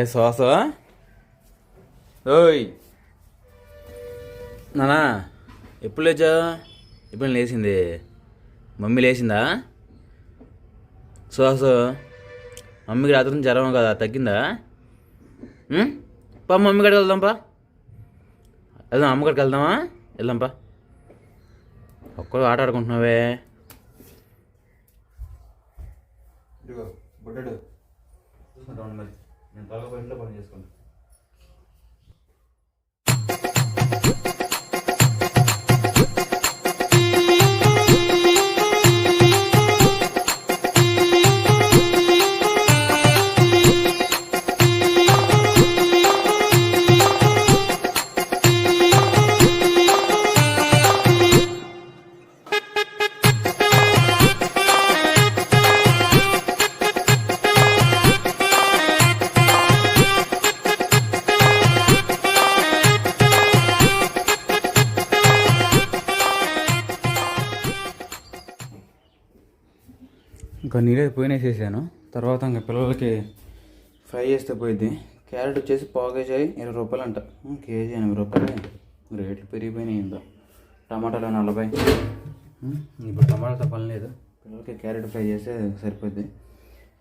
ఏ శ్వాస ఓయ్! నానా ఎప్పుడు లేచా ఎప్పుడు లేచింది? మమ్మీ లేచిందా? శ్వాస మమ్మీకి రాత్రి జ్వరం కదా తగ్గిందా? పా మమ్మీ కాడికి వెళ్దాం పా. వెళ్దాం అమ్మ కాడికి వెళ్దామా? వెళ్దాం పా. ఆట ఆడుకుంటున్నావే. బుడ్డడు. మరి. నేను త్వరగా ఇంట్లో పని చేసుకుంటాను ఇంకా నీళ్ళైతే పోయినేసేసాను తర్వాత ఇంకా పిల్లలకి ఫ్రై చేస్తే పోయిద్ది. క్యారెట్ వచ్చేసి పావు కేజీ ఇరవై రూపాయలు అంట. కేజీ ఎనభై రూపాయలు. రేట్లు పెరిగిపోయినాయి ఏందో టమాటాలు నలభై. ఇప్పుడు టమాటాలతో పని లేదు. పిల్లలకి క్యారెట్ ఫ్రై చేస్తే సరిపోద్ది.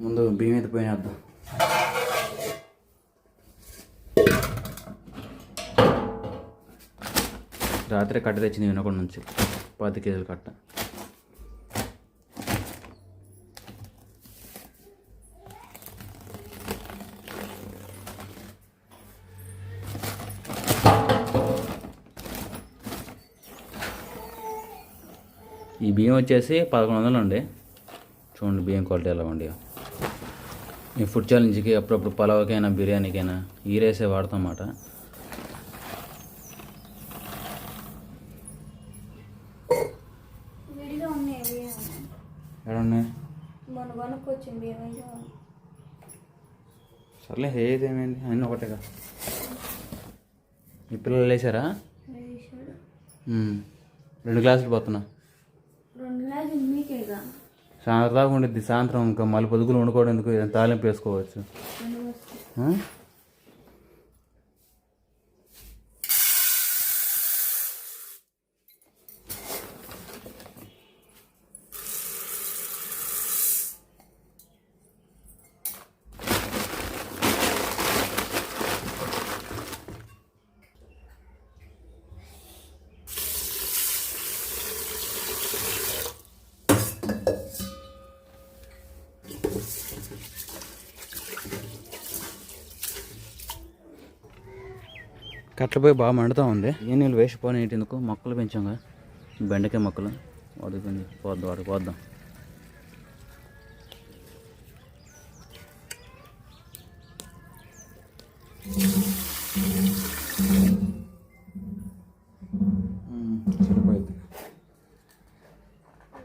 ముందు బియ్యం అయితే పోయినేద్దాం రాత్రి కట్ట తెచ్చింది వినకుండా నుంచి. పది కేజీలు కట్ట. ఈ బియ్యం వచ్చేసి పదకొండు వందలు అండి. చూడండి బియ్యం క్వాలిటీ ఎలా ఉండి ఈ ఫుడ్ ఛాలెంజ్కి అప్పుడప్పుడు పలావ్కైనా బిర్యానీకైనా ఈ రైసే వాడతాం అన్నమాట. సర్లే ఏది ఏమైంది అన్నీ ఒకటేగా. మీ పిల్లలు లేచారా. రెండు గ్లాసులు పోతున్నా. సాయంత్రం దాకా ఉండిద్ది సాయంత్రం ఇంకా మళ్ళీ పొదుగులు వండుకోవడం ఎందుకు? తాలింపు వేసుకోవచ్చు. రెండు వస్తాయి ఆ? కట్ల పోయి బాగా మండుతూ ఉంది. ఏ నీళ్ళు వేసిపోయి ఎందుకు? మొక్కలు పెంచాంగా. బెండకాయ మొక్కలు. వాడికి పోద్దాం వాడికి పోద్దాం.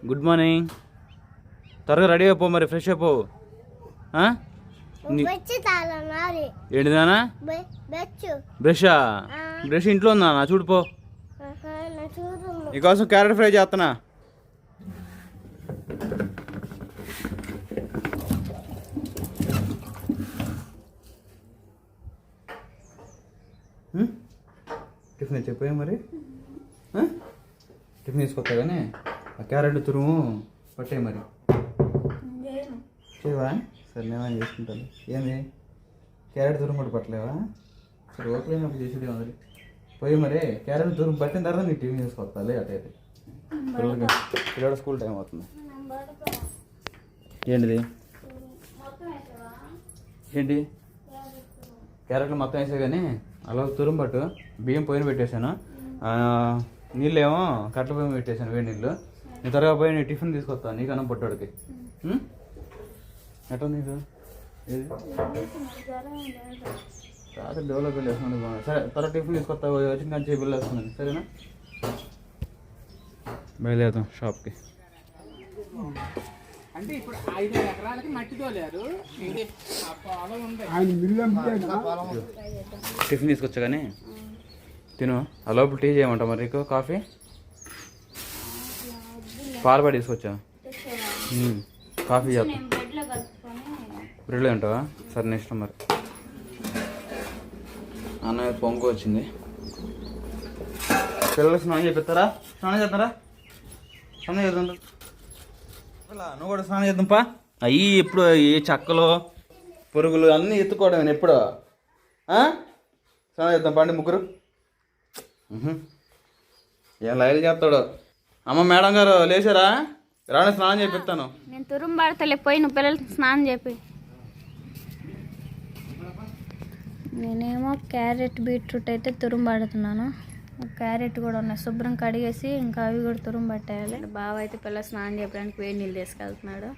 Good morning. త్వరగా రెడీ అయిపో మరి ఫ్రెష్ అయిపో. ఏంటిదానా బ్రషా. బ్రష్? ఇంట్లో ఉందా నా? చూడు నీకోసం క్యారెట్ ఫ్రై చేస్తున్నా? టిఫిన్ చెప్పాయి మరి? టిఫిన్ తీసుకొస్తా కానీ ఆ క్యారెట్ తురుము పట్టే మరి. చేయవా? సరే నేను చేసుకుంటాను? ఏంది? క్యారెట్ తురుము కూడా పట్టలేవా? సరే ఓకే నాకు చేసుడే ఉంది పోయి మరి క్యారెట్ దూరం పట్టిన తర్వాత నీకు టిఫిన్ తీసుకొస్తా అటైతే. పిల్లలకి పిల్లడు స్కూల్ టైం అవుతుంది. ఏంటిది? ఏంటి? క్యారెట్లు మొత్తం వేసా కానీ అలా తురుము పట్టు బియ్యం పొయ్యిన పెట్టేశాను. నీళ్ళేమో కట్టెల పొయ్యి పెట్టేశాను వేడి నీళ్ళు. నీ త్వరగా పోయి నీ టిఫిన్ తీసుకొస్తాను నీకన్నా పొట్టోడికి. ఎట్లా నీకు? ఏది? రాత్రి డెవలప్ వేసుకుని బాగుంది సరే త్వరగా టిఫిన్ తీసుకొస్తా వచ్చిన కానీ చేపలు వేసుకున్నాను సరేనా? బయలుదేరుతాం షాప్కి. అంటే ఇప్పుడు ఐదు ఎకరాలకి మట్టి తోలారు. ఇది ఆ పొలం ఉంది. టిఫిన్ తీసుకొచ్చా కానీ? తిను. ఆ లోపల టీ చేయమంటావు మరి నీకు? కాఫీ? పాలు పడి తీసుకొచ్చా. కాఫీ చేస్తా. బ్రెడ్లో ఉంటావా సరే నెక్స్ట్ మరి అన్న పొంగు వచ్చింది. పిల్లలు స్నానం చేపిస్తారా? స్నానం చేస్తారా? స్నానం చేద్దాం నువ్వు కూడా స్నానం చేద్దాంపా అయ్యి ఇప్పుడు ఈ చక్కలు పురుగులు అన్నీ ఎత్తుకోవడం ఎప్పుడు. ఆ? స్నానం చేద్దాం పండి ముగ్గురు. ఏం లైలు చేస్తాడు? అమ్మ మేడం గారు లేచారా? రాని స్నానం చేపిస్తాను. నేను తురుము పడతలే పోయి నువ్వు పిల్లలకి స్నానం చెప్పి నేనేమో క్యారెట్ బీట్రూట్ అయితే తురుము పడుతున్నాను క్యారెట్ కూడా ఉన్నాయి. శుభ్రం కడిగేసి ఇంకా అవి కూడా తురుము పట్టేయాలి బావ అయితే పిల్లలు స్నానం చేయడానికి వేడి నీళ్ళు తీసుకెళ్తున్నాడు.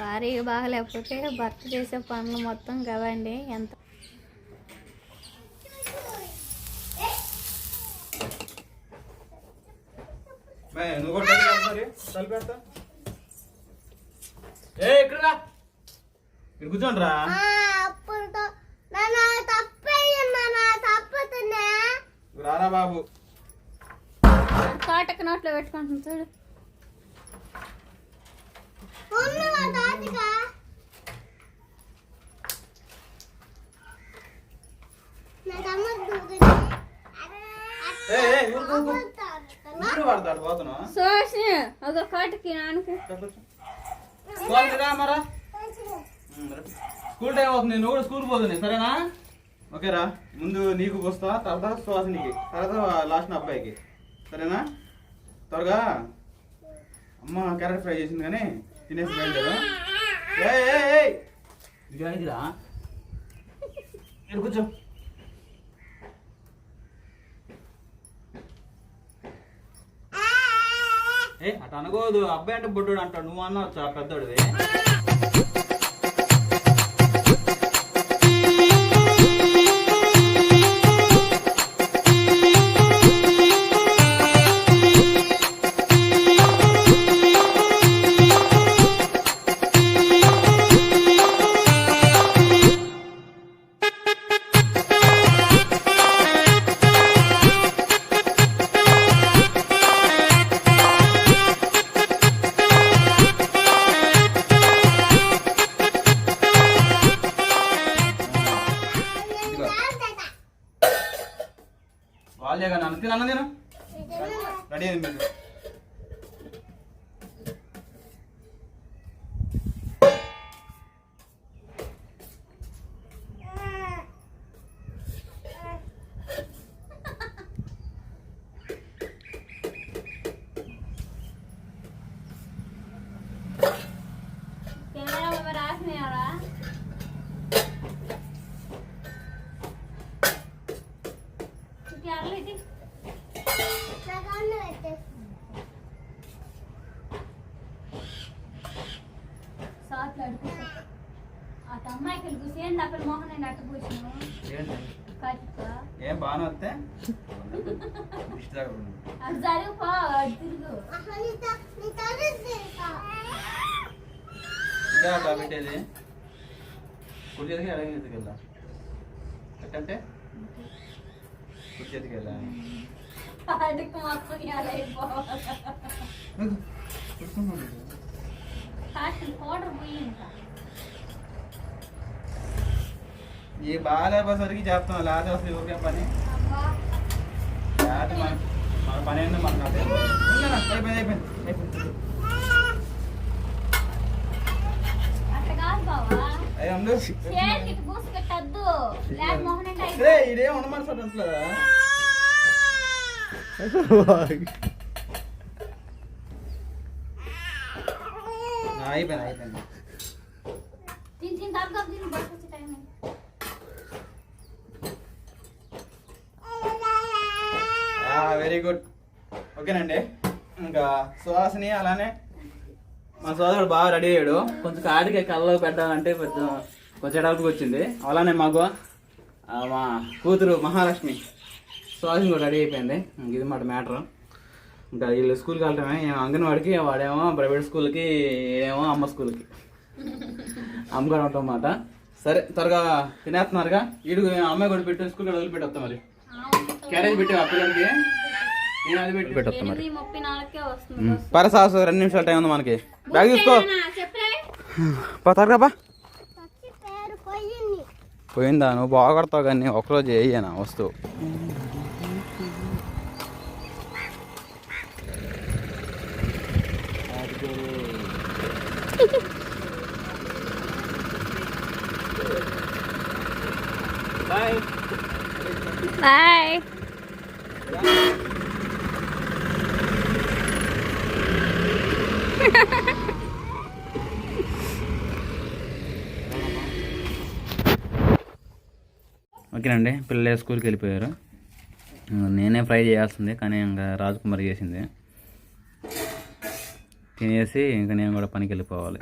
భార్య బాగలేకపోతే భర్త చేసే పనులు మొత్తం కవండి ఎంత నువ్వు? ఏ ఇక్కడ రా ఇక్కడ కూర్చోండి రా ఆ, అప్పుడు తో- నాన్న తప్పేయన్నా నా తప్పుతున్నా రారా బాబు. కాటక నోట్లో పెట్టుకుంటుంది చూడు. సోషి ఒక కాటకి రా మరా స్కూల్ టైం అవుతుంది నువ్వు కూడా స్కూల్ పోతుంది సరేనా? ఓకేరా ముందు నీకు వస్తా తర్వాత సువాసినికి తర్వాత లాస్ట్ అబ్బాయికి. సరేనా? త్వరగా. అమ్మ క్యారెట్ ఫ్రై చేసింది కానీ తినేసి బయలుదేరు. ఇదిరా ఇక్కడ కూర్చో. ఏ అటు అనకూడదు అబ్బాయి అంటే బుడ్డోడు అంటాడు నువ్వు అన్నావు పెద్దోడివి. వాళ్ళే కానీ అన్న తిన అన్న నేను రెడీ అయింది త- నీ తల్లి తెలుసా? ఇంకా అట్లా పెట్టేది కుడి చేతికి ఎడమ చేతికి వెళ్ళా? ఎట్టంటే కుడి చేతికి వెళ్ళా. అడుగు మొత్తం ఇవ్వాలి కాస్త పౌడర్ పోయి ఇంకా ఈ బాగాలేపోసరికి చెప్తాం లేకపోతే అసలు ఊరికే పని? లేకపోతే మన మన పని ఏందో మనకు అయిపోయింది అయిపోయింది అయిపోయింది. ఇదేం ఉండమని సార్ అంటలేదా అయిపోయింది అయిపోయింది తిని తిని తగ్గ తిని బస్సు వచ్చే టైం వెరీ గుడ్ ఓకేనండి. ఇంకా సుహాసిని అలానే మా సోదరుడు బాగా రెడీ అయ్యాడు. కొంచెం కాడికి కళ్ళలో పెట్టాలంటే కొంచెం కొంచెం ఎడల్పుకి వచ్చింది. అలానే మాకు మా కూతురు మహాలక్ష్మి సుహాసిని కూడా రెడీ అయిపోయింది. ఇంక ఇది మాట మ్యాటర్. ఇంకా వీళ్ళు స్కూల్కి వెళ్ళటమే. అంగన్వాడికి వాడేమో ప్రైవేట్ స్కూల్కి ఏమో అమ్మ స్కూల్కి. అమ్మగారు ఉంటాం అన్నమాట సరే త్వరగా తినేస్తున్నారుగా. ఈడు అమ్మాయి కూడా పెట్టి స్కూల్ వదిలిపెట్టి వస్తాం మరి. క్యారేజ్ పెట్టి ఆ పిల్లలకి? మరి. రెండు నిమిషాల టైం ఉంది మనకి. బ్యాగ్ తీసుకో. చెప్పలే పా త్వరగా బా పచ్చి పేరు పోయింది పోయిందా? నువ్వు బాగా కొడతావు కానీ ఒకరోజు వేయనా వస్తువు. బాయ్ ఓకేనండి పిల్లలు స్కూల్కి వెళ్ళిపోయారు? నేనే ఫ్రై చేయాల్సిందే కానీ ఇంకా రాజకుమారి చేసింది. తినేసి ఇంకా నేను కూడా పనికి వెళ్ళిపోవాలి.